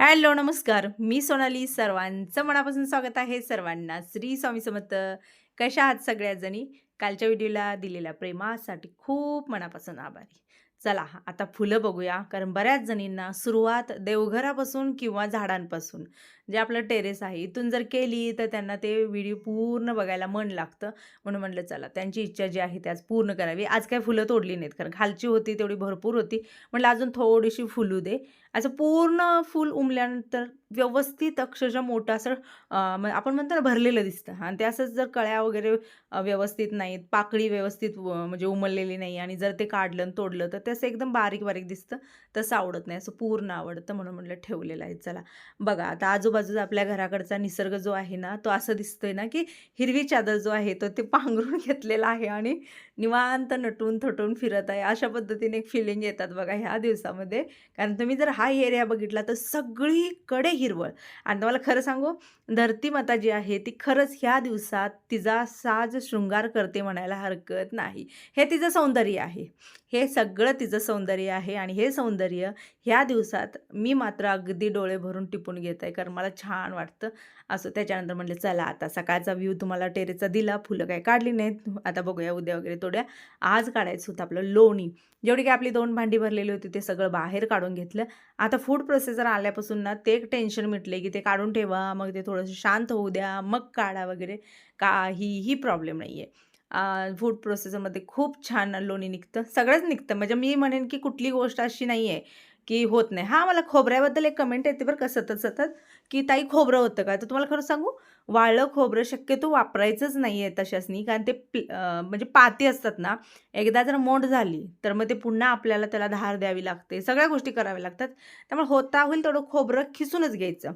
Hello नमस्कार. मी सोनाली. सर्वांचं मनापासून स्वागत आहे. सर्वांना श्री स्वामी समर्थ. कशा आहात सगळ्याजणी? कालच्या व्हिडिओला दिलेल्या प्रेमासाठी खूप मनापासून आभारी. चला आता फुलं बघूया. कारण बऱ्याच जणींना सुरुवात देवघरापासून किंवा झाडांपासून. जे आपलं टेरेस आहे इथून जर केली तर त्यांना ते व्हिडिओ पूर्ण बघायला मन लागतं. म्हणून म्हटलं चला त्यांची इच्छा जी आहे ती आज पूर्ण करावी. आज काय फुलं तोडली नाहीत कारण खालची होती तेवढी भरपूर होती. म्हटलं अजून थोडीशी फुलू दे. असं पूर्ण फुल उमल्यानंतर व्यवस्थित अक्षरशः मोठं असं आपण म्हणतो ना भरलेलं दिसतं. आणि ते असंच जर कळ्या वगैरे व्यवस्थित नाहीत पाकळी व्यवस्थित व- म्हणजे उमललेली नाही आणि जर ते काढलं आणि तोडलं तर ते असं एकदम बारीक बारीक दिसतं. तसं आवडत नाही असं पूर्ण आवडतं म्हणून म्हटलं ठेवलेलं आहे. चला बघा आता आजूबाजूचा आपल्या घराकडचा निसर्ग जो आहे ना तो असं दिसतोय ना की हिरवी चादर जो आहे तो ते पांघरून घेतलेला आहे आणि निवांत नटून थटून फिरत आहे. अशा पद्धतीने एक फिलिंग येतात बघा ह्या दिवसामध्ये. कारण तुम्ही जर हा एरिया बघितला तर सगळीकडे हिरवळ. आणि तुम्हाला खरं सांगू धरती माता जी आहे ती खरंच ह्या दिवसात तिचा साज शृंगार करते म्हणायला हरकत नाही. हे तिचं सौंदर्य आहे. हे सगळं तिचं सौंदर्य आहे आणि हे सौंदर्य ह्या दिवसात मी मात्र अगदी डोळे भरून टिपून घेत आहे कारण मला छान वाटतं. असं त्याच्यानंतर म्हटलं चला आता सकाळचा व्ह्यू तुम्हाला टेरेचा दिला फुलं काय काढली नाहीत. आता बघूया उद्या वगैरे थोड्या आज काढायचं होतं आपलं लोणी. जेवढी की आपली दोन भांडी भरलेली होती ते सगळं बाहेर काढून घेतलं. आता फूड प्रोसेसर आल्यापासून ना ते एक टेन्शन मिटले की ते काढून ठेवा मग ते थोडंसं शांत होऊ द्या मग काढा वगैरे. काहीही प्रॉब्लेम नाही आहे फूड प्रोसेसरमध्ये खूप छान लोणी निघतं. सगळंच निघतं. म्हणजे मी म्हणेन की कुठली गोष्ट अशी नाही आहे की होत नाही. हां मला खोबऱ्याबद्दल एक कमेंट येते बरं का सतत सतत. की ताई खोबरं होतं का? तर तुम्हाला खरं सांगू वाळलं खोबरं शक्यतो वापरायचंच नाही आहे तशाचनी कारण ते म्हणजे पाती असतात ना एकदा जर मोड झाली तर मग ते पुन्हा आपल्याला त्याला धार द्यावी लागते सगळ्या गोष्टी कराव्या लागतात. त्यामुळे होता होईल तेवढं खोबरं खिसूनच घ्यायचं.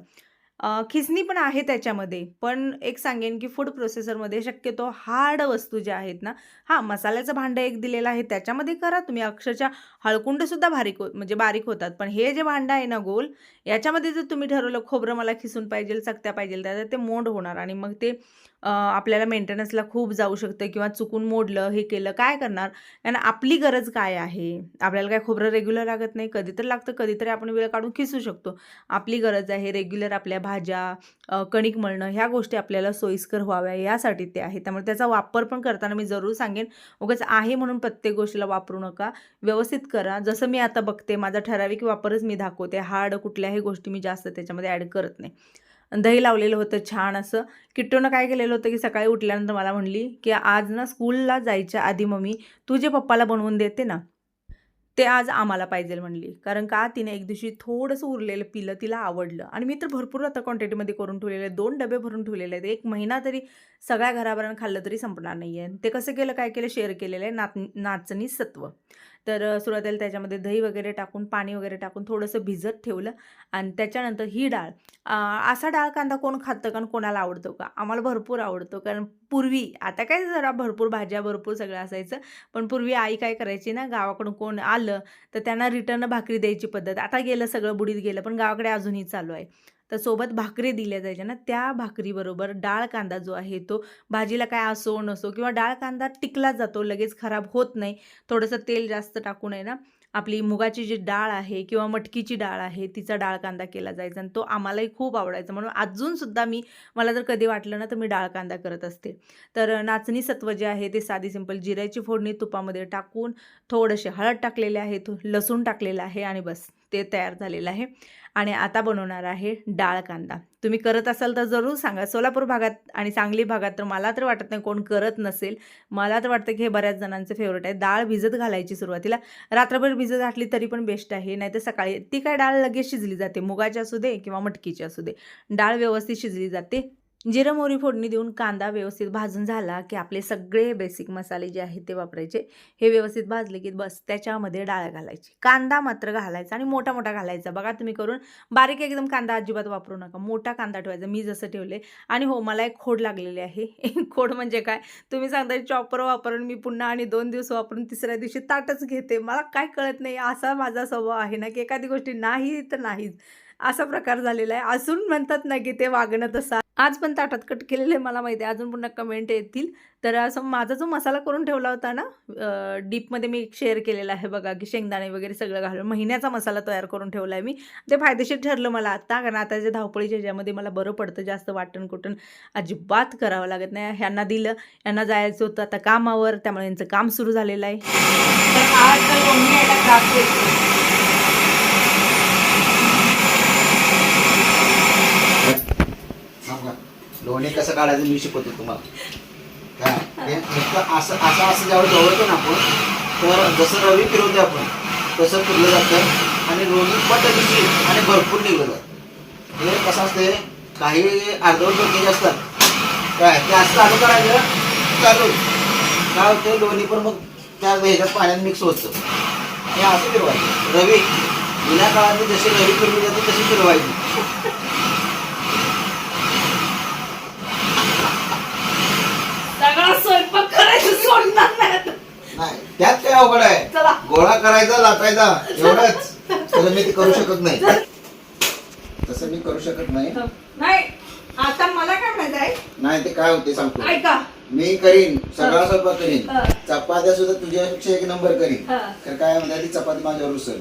खिसणी पण आहे त्याच्यामध्ये. पण एक सांगेन की फूड प्रोसेसरमध्ये शक्यतो हार्ड वस्तू ज्या आहेत ना हां मसाल्याचं भांडं एक दिलेलं आहे. त्याच्यामध्ये करा तुम्ही. अक्षरशः हळकुंडसुद्धा बारीक हो म्हणजे बारीक होतात. पण हे जे भांडं आहे ना गोल याच्यामध्ये जर तुम्ही ठरवलं खोबरं मला खिसून पाहिजे चकत्या पाहिजे तर ते मोड होणार आणि मग ते आपल्याला मेंटेनन्सला खूप जाऊ शकतं किंवा चुकून मोडलं हे केलं काय करणार? कारण आपली गरज काय आहे? आपल्याला काय खोबरं रेग्युलर लागत नाही? कधी तर लागतं कधीतरी आपण वेळ काढून खिसू शकतो. आपली गरज आहे रेग्युलर आपल्या भाज्या कणिक मळणं ह्या गोष्टी आपल्याला सोयीस्कर व्हाव्या यासाठी ते आहे. त्यामुळे त्याचा वापर पण करताना मी जरूर सांगेन. उगाच आहे म्हणून प्रत्येक गोष्टीला वापरू नका. व्यवस्थित करा. जसं मी आता बघते माझा ठराविक वापरच मी दाखवते. हार्ड कुठल्याही गोष्टी मी जास्त त्याच्यामध्ये ॲड करत नाही. दही लावलेलं होतं छान असं. किट्टोनं काय केलेलं होतं की सकाळी उठल्यानंतर मला म्हणली की आज ना स्कूलला जायच्या आधी मम्मी तू जे पप्पाला बनवून देते ना ते आज आम्हाला पाहिजे म्हणली. कारण का? तिने एक दिवशी थोडंसं उरलेलं पिलं तिला आवडलं. आणि मी तर भरपूर आता क्वांटिटीमध्ये करून ठेवलेले दोन डबे भरून ठेवलेले आहेत. एक महिना तरी सगळ्या घराभरानं खाल्लं तरी संपणार नाही आहे ते कसं केलं? काय केलं? शेअर केलेलं आहे नाच नाचणी सत्व तर सुरुवातीला त्याच्यामध्ये दही वगैरे टाकून पाणी वगैरे टाकून थोडंसं भिजत ठेवलं आणि त्याच्यानंतर ही डाळ. असा डाळ कांदा कोण खातं कारण कोणाला आवडतो का? आम्हाला भरपूर आवडतो कारण पूर्वी आता काय जरा भरपूर भाज्या भरपूर सगळं असायचं पण पूर्वी आई काय करायची ना गावाकडून कोण आलं तर त्यांना रिटर्न भाकरी द्यायची पद्धत. आता गेलं सगळं बुडीत गेलं पण गावाकडे अजूनही चालू आहे. तर सोबत भाकरी दिल्या जायच्या ना त्या भाकरीबरोबर डाळ कांदा जो आहे तो भाजीला काय असो नसो किंवा डाळ कांदा टिकला जातो लगेच खराब होत नाही. थोडंसं तेल जास्त टाकून आहे ना आपली मुगाची जी डाळ आहे किंवा मटकीची डाळ आहे तिचा डाळ कांदा केला जायचा आणि तो आम्हालाही खूप आवडायचा. म्हणून अजूनसुद्धा मी मला जर कधी वाटलं ना तर मी डाळ कांदा करत असते. तर नाचणी सत्व जे आहे ते साधी सिंपल जिऱ्याची फोडणी तुपामध्ये टाकून थोडेसे हळद टाकलेले आहे लसूण टाकलेलं आहे आणि बस. ते तयार झालेलं आहे. आणि आता बनवणार आहे डाळ कांदा. तुम्ही करत असाल तर जरूर सांगा. सोलापूर भागात आणि सांगली भागात तर मला तर वाटत नाही कोण करत नसेल. मला तर वाटतं की हे बऱ्याच जणांचं फेवरेट आहे. डाळ भिजत घालायची सुरुवातीला. रात्रभर भिजत घातली तरी पण बेस्ट आहे. नाहीतर सकाळी ती काय डाळ लगेच शिजली जाते. मुगाची असू दे किंवा मटकीची असू दे. डाळ व्यवस्थित शिजली जाते. जिरं मोहरी फोडणी देऊन कांदा व्यवस्थित भाजून झाला की आपले सगळे बेसिक मसाले जे आहेत ते वापरायचे. हे व्यवस्थित भाजले की बस त्याच्यामध्ये डाळ घालायची. कांदा मात्र घालायचा आणि मोठा मोठा घालायचा. बघा तुम्ही करून बारीक एकदम कांदा अजिबात वापरू नका. मोठा कांदा ठेवायचा. मी जसं ठेवले. आणि हो मला एक खोड लागलेली आहे. खोड म्हणजे काय? तुम्ही सांगता चॉपर वापरून मी पुन्हा आणि दोन दिवस वापरून तिसऱ्या दिवशी ताटच घेते. मला काय कळत नाही. असा माझा स्वभाव आहे ना की एखादी गोष्टी नाही तर नाहीच. असा प्रकार झालेला आहे. अजून म्हणतात ना की ते वागणं तसा आज पण ताटात कट केलेलं आहे मला माहिती आहे. अजून पुन्हा कमेंट येतील. तर असं माझा जो मसाला करून ठेवला होता ना डीपमध्ये मी शेअर केलेला आहे बघा की शेंगदाणे वगैरे सगळं घालून महिन्याचा मसाला तयार करून ठेवला आहे मी. ते फायदेशीर ठरलं मला आत्ता कारण आता जे धावपळीच्या ह्याच्यामध्ये मला बरं पडतं जास्त वाटण कुटण अजिबात करावं लागत नाही. ह्यांना दिलं यांना जायचं होतं आता कामावर त्यामुळे यांचं काम सुरू झालेलं आहे तर आज लोणी यायला त्रास देते. सांगा लोणी कसं काढायचं मी शिकवतो तुम्हाला. काय असं असं असं ज्यावेळी जवळतो ना आपण तर जसं रवी फिरवतो आपण तसं फिरलं जातं आणि लोणी पटकशी आणि भरपूर निघलं जातं. हे कसं असते काही अर्धवट डोक्याचे असतात काय ते असं चालू करायचं चालू. काय होतं लोणी पण मग त्या ह्याच्यात पाण्यात मिक्स होतं. हे असं फिरवायचं. रवी जुन्या काळात जशी रवी फिरवली जाते तशी फिरवायची सगळा स्वयंपाक करायचं सोडणार नाही आता. नाही त्यात काय अवघड आहे? चला. गोळा करायचा लाटायचा एवढंच. तसं मी ते करू शकत नाही. तसं मी करू शकत नाही. नाही आता मला काय म्हणायचं आहे? नाही ते काय होते सांगतो. ऐका. मी करीन सगळा स्वयंपाक करीन. चपात्या सुद्धा तुझ्यापेक्षा एक नंबर करीन. तर काय म्हणतात ती चपाती माझ्यावर उसळ.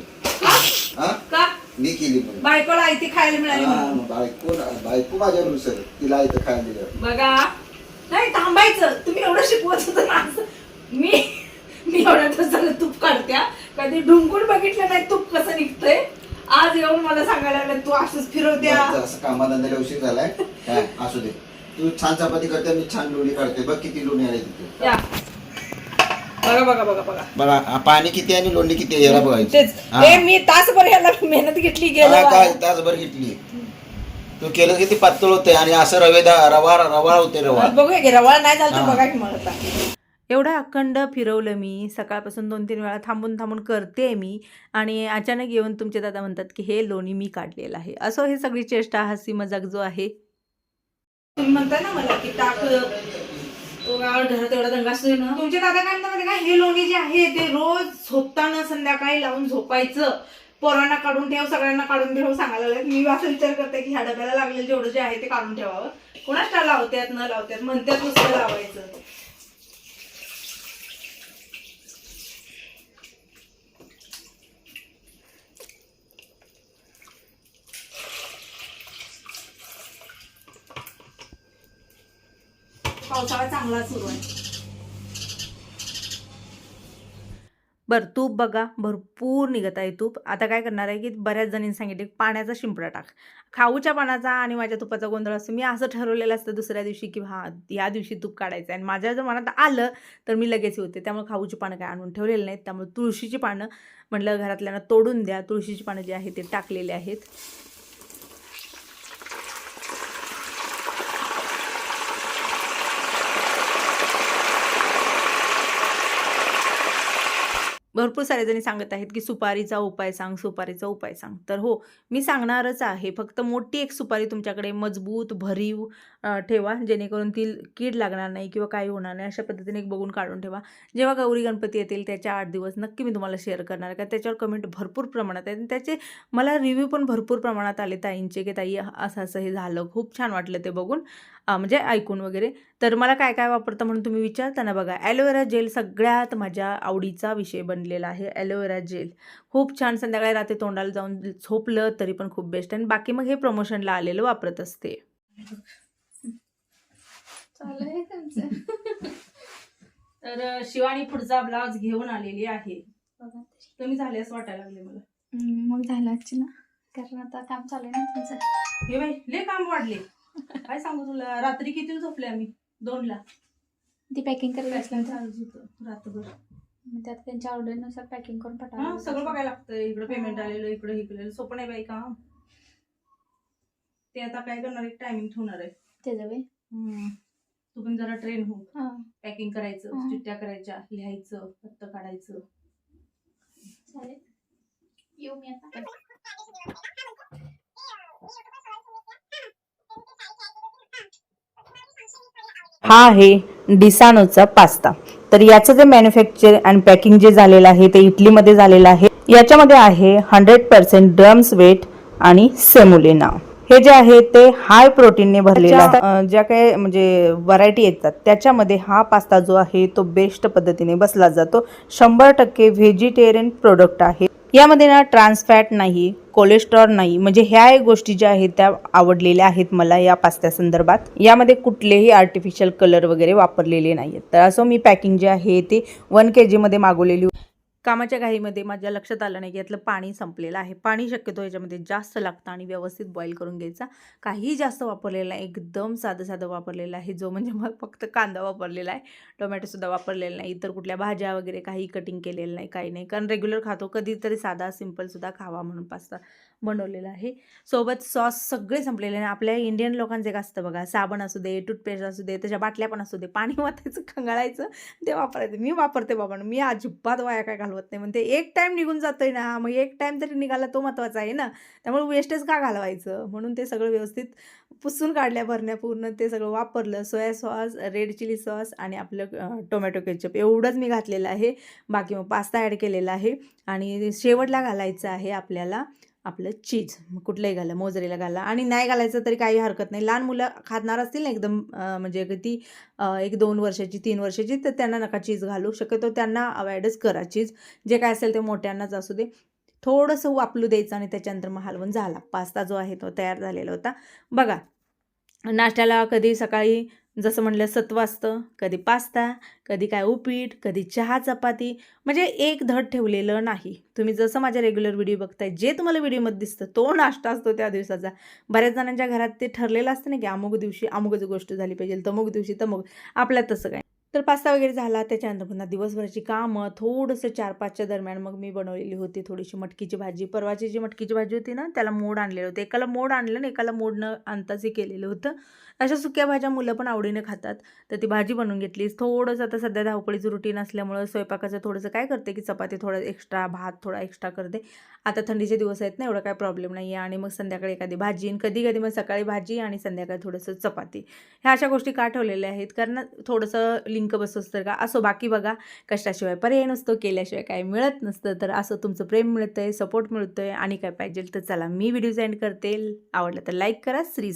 हा? का? मी केली म्हणून. बायकोला आयती खायला मिळाली म्हणून. बायको बायको माझ्यावर उसळ. तिला इथं खायला दिलं बघा. नाही थांबायचं. तुम्ही एवढं शिकवत होतं. मी मी एवढ्या दिवसाला तूप काढत्या. कधी ढुंकून बघितलं नाही तूप कसं निघतंय. आज येऊन मला सांगायला लागलं तू असंच फिरवत्या. असं कामाधंद्याला उशीर झालाय? काय? असू दे. तू छान चपाती करते मी छान लोणी काढते. बघ किती लोणी आले तिथे. या. बघा बघा बघा बघा. बघा पाणी किती आणि लोणी किती आहे याला बघायचं. हा. मी तासभर ह्याला मेहनत घेतली हा, गेलं काय तासभर घेतली. तू केलं की ती पातळ होते आणि असं रवेदा रवा रवा होते रवा. बघूया की रवाळ नाही झालं तर हा. बघा की मला आता. एवढं अखंड फिरवलं मी सकाळपासून दोन तीन वेळा थांबून थांबून करते मी आणि अचानक येऊन तुमचे दादा म्हणतात की हे लोणी मी काढलेलं आहे. असं हे सगळी चेष्टा हसी मजाक जो आहे. तुम्ही म्हणताय ना मला की टाक घरात एवढा दंगा ना. तुमचे दादा काय म्हणतात का? हे लोणी जे आहे ते रोज झोपताना संध्याकाळी लावून झोपायचं. पोरांना काढून ठेव सगळ्यांना काढून ठेव सांगायला लागले मी असं विचार करते की ह्या डब्याला लागलेलं जेवढं जे आहे ते काढून ठेवावं. कोणाच लावत्यात न लावत्यात म्हणतात नुसतं लावायचं. पावसाळा चांगला सुरू आहे. बरं तूप बघा भरपूर निघत आहे तूप. आता काय करणार आहे की बऱ्याच जणींनी सांगितले की पाण्याचा शिंपडा टाक. खाऊच्या पानाचा आणि माझ्या तुपाचा गोंधळ असतो. मी असं ठरवलेलं असतं दुसऱ्या दिवशी की हा या दिवशी तूप काढायचं आहे. आणि माझ्या जर मनात आलं तर मी लगेच होते. त्यामुळे खाऊची पानं काय आणून ठेवलेली नाहीत. त्यामुळे तुळशीची पानं म्हटलं घरातल्यांना तोडून द्या. तुळशीची पानं जी आहे ते टाकलेली आहेत. भरपूर सारे जणी सांगत आहेत की सुपारीचा उपाय सांग सुपारीचा उपाय सांग. तर हो मी सांगणारच आहे. फक्त मोठी एक सुपारी तुमच्याकडे मजबूत भरीव ठेवा जेणेकरून ती कीड लागणार नाही किंवा काही होणार नाही अशा पद्धतीने एक बघून काढून ठेवा. जेव्हा गौरी गणपती येतील त्याच्या आठ दिवस नक्की मी तुम्हाला शेअर करणार आहे. कारण त्याच्यावर कमेंट भरपूर प्रमाणात आहेत. आणि त्याचे मला रिव्ह्यू पण भरपूर प्रमाणात आले ताईंचे की ताई असं असं हे झालं. खूप छान वाटलं ते बघून. म्हणजे ऐकून वगैरे. तर मला काय काय वापरतं म्हणून तुम्ही विचारताना बघा. ॲलोवेरा जेल सगळ्यात माझ्या आवडीचा विषय बनलेला आहे. ॲलोवेरा जेल खूप छान संध्याकाळी रात्री तोंडाला जाऊन झोपलं तरी पण खूप बेस्ट आणि बाकी मग हे प्रमोशनला आलेलं वापरत असते. चाललंय तुमचं तर शिवानी पुढचा ब्लाउज घेऊन आलेली आहे. बघा तरी. झाले असं वाटायला लागले मला. हम्म, मग झालं ना कारण आता काम चालू आहे ना तुमचं. हे बाई लय काम वाढले. काय सांगू तुला? रात्री किती झोपले आम्ही? दोनला. ती पॅकिंग करायला असलं तर चालूच होतं रात्रभर मग त्यात त्यांच्या ऑर्डरनुसार पॅकिंग करून हा सगळं बघायला लागतं इकडं पेमेंट आलेलं इकडं हे केलेलं. सोपं नाही बाई काम. ते आता काय करणार? एक टायमिंग ठेवणार आहे. त्याचं वे तू पण जरा ट्रेन हो हा. पॅकिंग करायचं. चिठ्ठ्या करायच्या लिहायचं पत्त काढायचं. चालेल. येऊ मी आता. हा आहे डिसानोचा पास्ता. तर याचं जे मॅन्युफॅक्चर अँड पॅकिंग जे झालेलं आहे ते इटलीमध्ये झालेलं आहे. याच्यामध्ये आहे हंड्रेड पर्सेंट ड्रम्स वेट आणि सेमुलिना हे जे आहे ते हाय प्रोटीनने भरलेलं ज्या काही म्हणजे व्हरायटी येतात त्याच्यामध्ये हा पास्ता जो आहे तो बेस्ट पद्धतीने बसला जातो. शंभर टक्के व्हेजिटेरियन प्रोडक्ट आहे. यामध्ये ना ट्रान्स फॅट नाही कोलेस्ट्रॉल नाही म्हणजे ह्या गोष्टी ज्या आहेत त्या आवडलेल्या आहेत मला या पास्त्या संदर्भात. यामध्ये कुठलेही आर्टिफिशियल कलर वगैरे वापरलेले नाही आहेत तर असं मी पॅकिंग जे आहे ते वन के जीमध्ये मागवलेली कामाच्या घाईमध्ये माझ्या लक्षात आलं नाही की यातलं पाणी संपलेलं आहे. पाणी शक्यतो याच्यामध्ये जास्त लागतं आणि व्यवस्थित बॉईल करून घ्यायचा. काही जास्त वापरलेलं नाही. एकदम साधं साधं वापरलेलं आहे. जो म्हणजे मग फक्त कांदा वापरलेला आहे. टोमॅटोसुद्धा वापरलेला नाही. इतर कुठल्या भाज्या वगैरे काही कटिंग केलेलं नाही. काही नाही. कारण रेग्युलर खातो. कधीतरी साधा सिम्पलसुद्धा खावा म्हणून पास्ता बनवलेला आहे. सोबत सॉस सगळे संपलेले आणि आपल्या इंडियन लोकांचे का असतं बघा साबण असू दे टूथपेस्ट असू दे त्याच्या बाटल्या पण असू दे पाणी वाचायचं खंगाळायचं ते वापरायचं. मी वापरते बाबा मी अजिबात वाया काय घालवत नाही. म्हणते एक टाईम निघून जातोय ना मग एक टाईम तरी निघाला तो महत्त्वाचा आहे ना. त्यामुळे वेस्टेज का घालवायचं? म्हणून ते सगळं व्यवस्थित पुसून काढल्या भरण्या पूर्ण ते सगळं वापरलं. Soya sauce red chilli sauce आणि आपलं टोमॅटो केचप एवढंच मी घातलेलं आहे. बाकी मग पास्ता ॲड केलेला आहे. आणि शेवटला घालायचं आहे आपल्याला आपलं चीज कुठलंही घाला मोजरेला घाला. आणि नाही घालायचं तरी काही हरकत नाही. लहान मुलं खाणार असतील ना एकदम म्हणजे किती एक दोन वर्षाची तीन वर्षाची तर त्यांना नका चीज घालू. शक्यतो त्यांना अवॉइडच करा चीज. जे काय असेल ते मोठ्यांनाच असू दे. थोडंसं वापलू द्यायचं आणि त्याच्यानंतर मग हलवून झाला. पास्ता जो आहे तो तयार झालेला होता. बघा नाश्त्याला कधी सकाळी जसं म्हणलं सत्व असतं. कधी पास्ता कधी काय उपीट कधी चहा चपाती. म्हणजे एक धड ठेवलेलं नाही. तुम्ही जसं माझ्या रेग्युलर व्हिडिओ बघताय जे तुम्हाला व्हिडिओमध्ये दिसतं तो नाश्ता असतो त्या दिवसाचा. बऱ्याच जणांच्या घरात ते ठरलेलं असतं ना की अमुक दिवशी अमुकच गोष्ट झाली पाहिजे तमुक दिवशी तमुक. आपल्यात तसं काय. तर पास्ता वगैरे झाला त्याच्यानंतर पुन्हा दिवसभराची कामं थोडंसं चार पाचच्या दरम्यान मग मी बनवलेली होती थोडीशी मटकीची भाजी. परवाची जी मटकीची भाजी होती ना त्याला मोड आणलेलं होतं. एकाला मोड आणलं ना एकाला मोड न आणताच हे केलेलं होतं. अशा सुक्या भाज्या मुलं पण आवडीने खातात. तर ती भाजी बनवून घेतली थोडंसं आता सध्या धावपळीचं रुटीन असल्यामुळं स्वयंपाकाचं थोडंसं काय करते की चपाती थोडं एक्स्ट्रा भात थोडा एक्स्ट्रा करते. आता थंडीचे दिवस आहेत ना एवढा काय प्रॉब्लेम नाही आहे आणि मग संध्याकाळी एखादी भाजी आणि कधी कधी मग सकाळी भाजी आणि संध्याकाळी थोडंसं चपाती. ह्या अशा गोष्टी का ठेवलेल्या आहेत? कारण थोडंसं लिंक बसत तर का? असो बाकी बघा. कष्टाशिवाय पर्याय नसतो केल्याशिवाय काय मिळत नसतं. तर असं तुमचं प्रेम मिळतं आहे सपोर्ट मिळतो आहे आणि काय पाहिजे तर चला मी व्हिडिओ सेंड करते. आवडलं तर लाईक करा. श्री